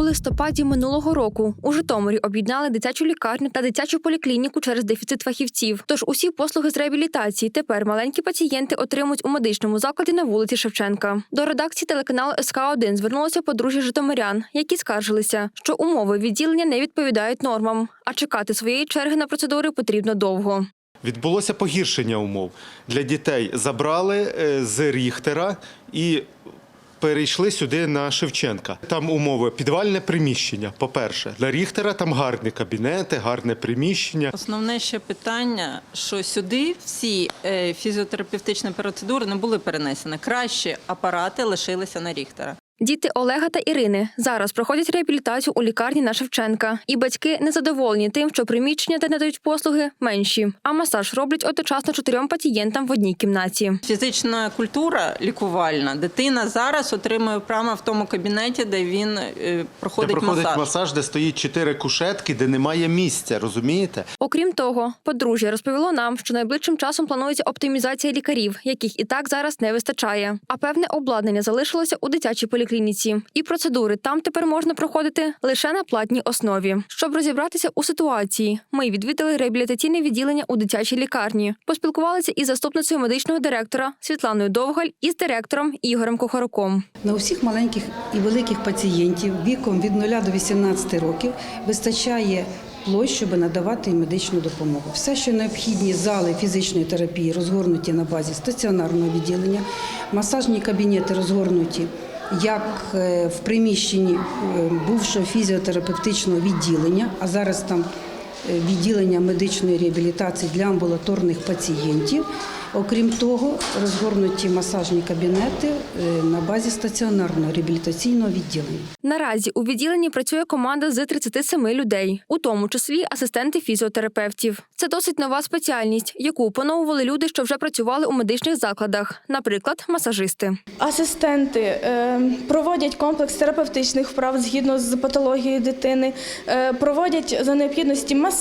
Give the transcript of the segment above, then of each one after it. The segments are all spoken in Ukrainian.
листопаді минулого року у Житомирі об'єднали дитячу лікарню та дитячу поліклініку через дефіцит фахівців. Тож усі послуги з реабілітації тепер маленькі пацієнти отримують у медичному закладі на вулиці Шевченка. До редакції телеканалу СК 1 звернулося подружжя Житомирян, які скаржилися, що умови відділення не відповідають нормам, а чекати своєї черги на процедури потрібно довго. Відбулося погіршення умов. Для дітей забрали е, з Ріхтера і перейшли сюди на Шевченка. Там умови підвальне приміщення. По-перше, для Ріхтера там гарні кабінети, гарне приміщення. Основне ще питання, що сюди всі е, фізіотерапевтичні процедури не були перенесені. Кращі апарати лишилися на Ріхтера. Діти Олега та Ірини зараз проходять реабілітацію у лікарні на Шевченка, і батьки незадоволені тим, що приміщення, де надають послуги, менші, а масаж роблять одночасно чотирьом пацієнтам в одній кімнаті. Фізична культура лікувальна. Дитина зараз отримує прямо в тому кабінеті, де він е, Де проходить, проходить масаж. масаж, де стоїть чотири кушетки, де немає місця, розумієте? Окрім того, подружжя розповіло нам, що найближчим часом планується оптимізація лікарів, яких і так зараз не вистачає. А певне обладнання залишилося у дитячій поліклініці. І процедури там тепер можна проходити лише на платній основі. Щоб розібратися у ситуації, ми відвідали реабілітаційне відділення у дитячій лікарні, поспілкувалися із заступницею медичного директора Світланою Довгаль і з директором Ігорем Кухаруком. На усіх маленьких і великих пацієнтів віком від 0 до 18 років вистачає площ, щоб надавати їм медичну допомогу. Все, що необхідні зали фізичної терапії, розгорнуті на базі стаціонарного відділення, масажні кабінети розгорнуті. Як е, в приміщенні е, бувшого фізіотерапевтичного відділення, а зараз там відділення медичної реабілітації для амбулаторних пацієнтів. Окрім того, розгорнуті масажні кабінети е, на базі стаціонарного реабілітаційного відділення. Наразі у відділенні працює команда з 37 людей, у тому числі асистенти фізіотерапевтів. Це досить нова спеціальність, яку опановували люди, що вже працювали у медичних закладах, наприклад, масажисти. Асистенти е, проводять комплекс терапевтичних вправ згідно з патологією дитини, е, проводять за необхідності масажі,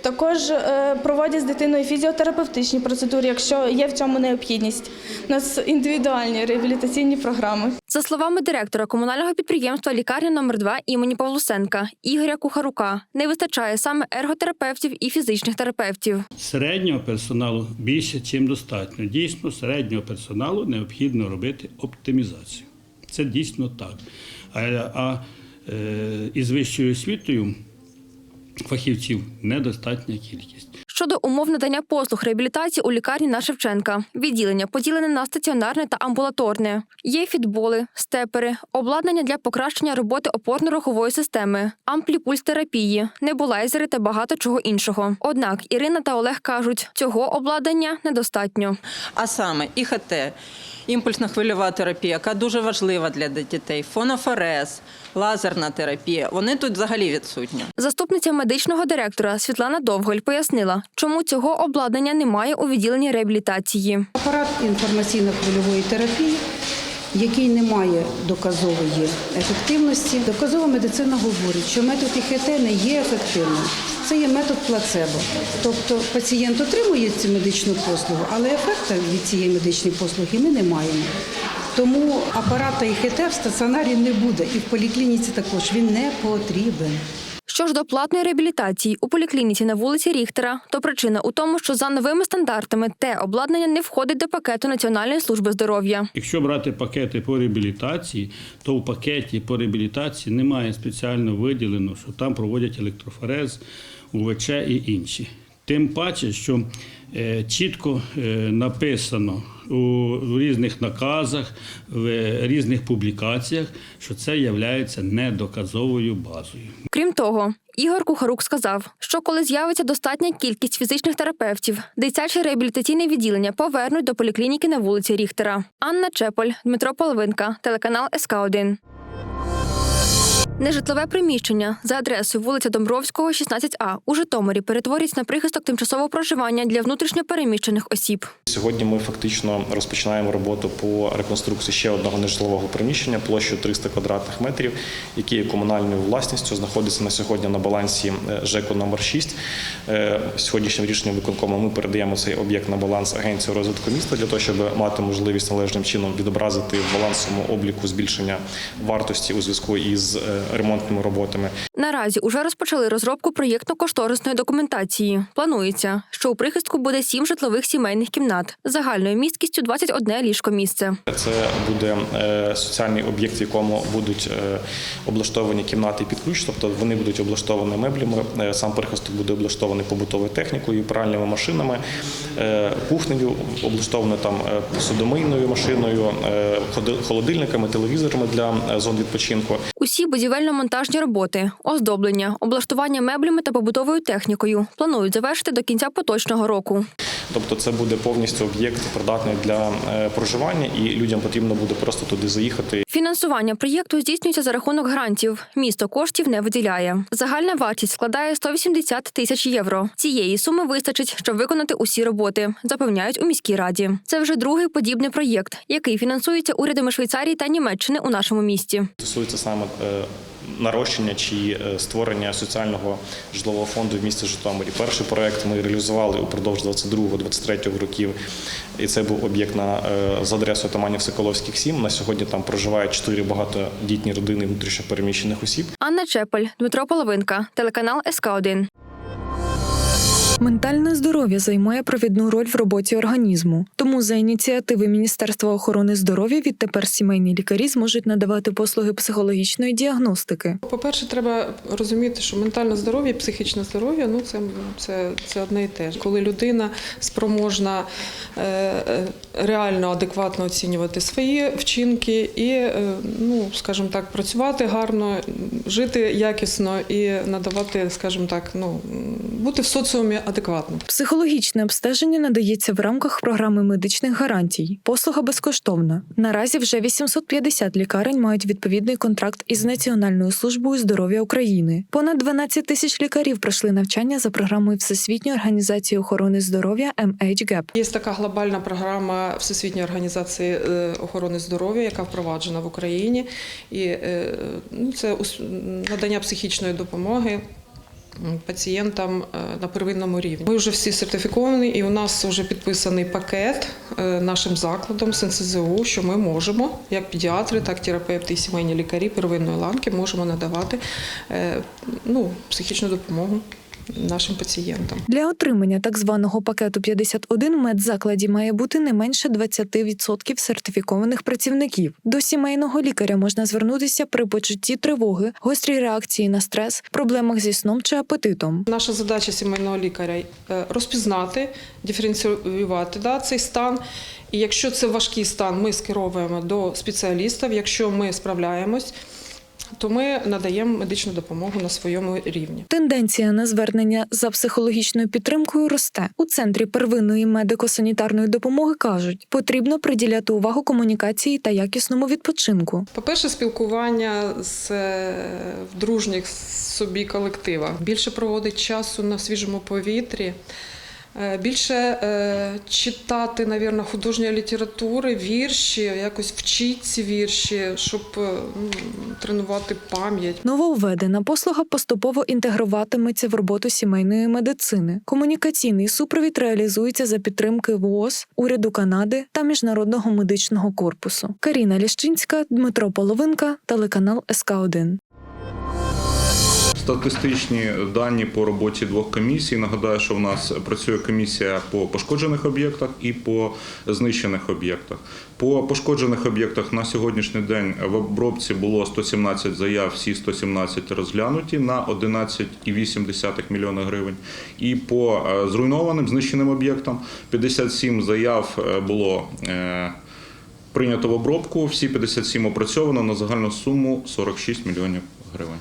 також е, проводять з дитиною фізіотерапевтичні процедури, якщо є в цьому необхідність. У нас індивідуальні реабілітаційні програми. За словами директора комунального підприємства лікарня номер 2 імені Павлусенка Ігоря Кухарука, не вистачає саме ерготерапевтів і фізичних терапевтів. Середнього персоналу більше, чим достатньо. Дійсно, середнього персоналу необхідно робити оптимізацію. Це дійсно так. А, а е, із вищою освітою фахівців недостатня кількість. Щодо умов надання послуг реабілітації у лікарні на Шевченка, відділення поділене на стаціонарне та амбулаторне. Є фітболи, степери, обладнання для покращення роботи опорно-рухової системи, ампліпульс-терапії, небулайзери та багато чого іншого. Однак Ірина та Олег кажуть, цього обладнання недостатньо. А саме ІХТ, імпульсна хвильова терапія, яка дуже важлива для дітей, фонофорез, лазерна терапія. Вони тут взагалі відсутні. Заступниця медичного директора Світлана Довголь пояснила, чому цього обладнання немає у відділенні реабілітації. Апарат інформаційно-хвильової терапії, який не має доказової ефективності. Доказова медицина говорить, що метод ІХТ не є ефективним. Це є метод плацебо. Тобто пацієнт отримує цю медичну послугу, але ефекту від цієї медичної послуги ми не маємо. Тому апарата ІХТ в стаціонарі не буде, і в поліклініці також він не потрібен. Що ж до платної реабілітації у поліклініці на вулиці Ріхтера, то причина у тому, що за новими стандартами те обладнання не входить до пакету Національної служби здоров'я. Якщо брати пакети по реабілітації, то в пакеті по реабілітації немає спеціально виділено, що там проводять електрофорез, УВЧ і інші. Тим паче, що е, чітко е, написано у, різних наказах, в різних публікаціях, що це є недоказовою базою. Крім того, Ігор Кухарук сказав, що коли з'явиться достатня кількість фізичних терапевтів, дитяче реабілітаційне відділення повернуть до поліклініки на вулиці Ріхтера. Анна Чеполь, Дмитро Половинка, телеканал СК 1 Нежитлове приміщення за адресою вулиця Домбровського, 16А у Житомирі перетворюється на прихисток тимчасового проживання для внутрішньопереміщених осіб. Сьогодні ми фактично розпочинаємо роботу по реконструкції ще одного нежитлового приміщення площею 300 квадратних метрів, яке є комунальною власністю, знаходиться на сьогодні на балансі е, ЖЕКу номер 6 Е, Сьогоднішнім рішенням виконкому ми передаємо цей об'єкт на баланс Агенції розвитку міста для того, щоб мати можливість належним чином відобразити в балансовому обліку збільшення вартості у зв'язку із е, ремонтними роботами. Наразі уже розпочали розробку проєктно-кошторисної документації. Планується, що у прихистку буде сім житлових сімейних кімнат загальною місткістю 21 ліжко місце. Це буде е, соціальний об'єкт, в якому будуть е, облаштовані кімнати під ключ, тобто вони будуть облаштовані меблями. е, Сам прихисток буде облаштований побутовою технікою, пральними машинами, кухнею, облаштовано там посудомийною машиною, холодильниками, телевізорами для зон відпочинку. Усі будівельно-монтажні роботи, оздоблення, облаштування меблями та побутовою технікою планують завершити до кінця поточного року. Тобто, це буде повністю об'єкт придатний для е, проживання, і людям потрібно буде просто туди заїхати Фінансування проєкту здійснюється за рахунок грантів. Місто коштів не виділяє. Загальна вартість складає 180 тисяч євро. Цієї суми вистачить, щоб виконати усі роботи, запевняють у міській раді. Це вже другий подібний проєкт, який фінансується урядами Швейцарії та Німеччини у нашому місті. стосується саме нарощення чи е, створення соціального житлового фонду в місті Житомирі. Перший проект ми реалізували упродовж 22-23 років, і це був об'єкт на з за адресою Таманів Соколовських 7. На сьогодні там проживають чотири багатодітні родини внутрішньопереміщених осіб. Анна Чепель, Дмитро Половинка, телеканал СК 1 Ментальне здоров'я займає провідну роль в роботі організму. Тому за ініціативи Міністерства охорони здоров'я відтепер сімейні лікарі зможуть надавати послуги психологічної діагностики. По-перше, треба розуміти, що ментальне здоров'я, психічне здоров'я ну це, це, це одне і те ж. Коли людина спроможна е, е, реально адекватно оцінювати свої вчинки і, е, ну скажімо так, працювати гарно, жити якісно і надавати, скажімо так, ну бути в соціумі адекватно. Психологічне обстеження надається в рамках програми медичних гарантій. Послуга безкоштовна. Наразі вже 850 лікарень мають відповідний контракт із Національною службою здоров'я України. Понад 12 тисяч лікарів пройшли навчання за програмою Всесвітньої організації охорони здоров'я MHGAP. Є така глобальна програма Всесвітньої організації е, охорони здоров'я, яка впроваджена в Україні, і е, ну, це надання психічної допомоги. Пацієнтам е, на первинному рівні. Ми вже всі сертифіковані, і у нас вже підписаний пакет е, нашим закладом з НСЗУ, що ми можемо, як педіатри, так і терапевти і сімейні лікарі первинної ланки, можемо надавати е, ну, психічну допомогу нашим пацієнтам. Для отримання так званого пакету 51 в медзакладі має бути не менше 20% сертифікованих працівників. До сімейного лікаря можна звернутися при почутті тривоги, гострій реакції на стрес, проблемах зі сном чи апетитом. Наша задача сімейного лікаря е, розпізнати, диференціювати да, цей стан. І якщо це важкий стан, ми скеровуємо до спеціалістів. Якщо ми справляємось, то ми надаємо медичну допомогу на своєму рівні. Тенденція на звернення за психологічною підтримкою росте. У центрі первинної медико-санітарної допомоги кажуть, потрібно приділяти увагу комунікації та якісному відпочинку. По-перше, спілкування з е, в дружніх собі колективах. Більше проводить часу на свіжому повітрі. Е, Більше е, читати, навірно, художньої літератури, вірші, якось вчити ці вірші, щоб ну, тренувати пам'ять. Нововведена послуга поступово інтегруватиметься в роботу сімейної медицини. Комунікаційний супровід реалізується за підтримки ВООЗ, уряду Канади та міжнародного медичного корпусу. Каріна Ліщинська, Дмитро Половинка, телеканал СК 1 Статистичні дані по роботі двох комісій. Нагадаю, що в нас працює комісія по пошкоджених об'єктах і по знищених об'єктах. По пошкоджених об'єктах на сьогоднішній день в обробці було 117 заяв, всі 117 розглянуті на 11,8 мільйона гривень. І по е, зруйнованим знищеним об'єктам 57 заяв е, було. е, Прийнято в обробку, всі 57 опрацьовано на загальну суму 46 мільйонів гривень.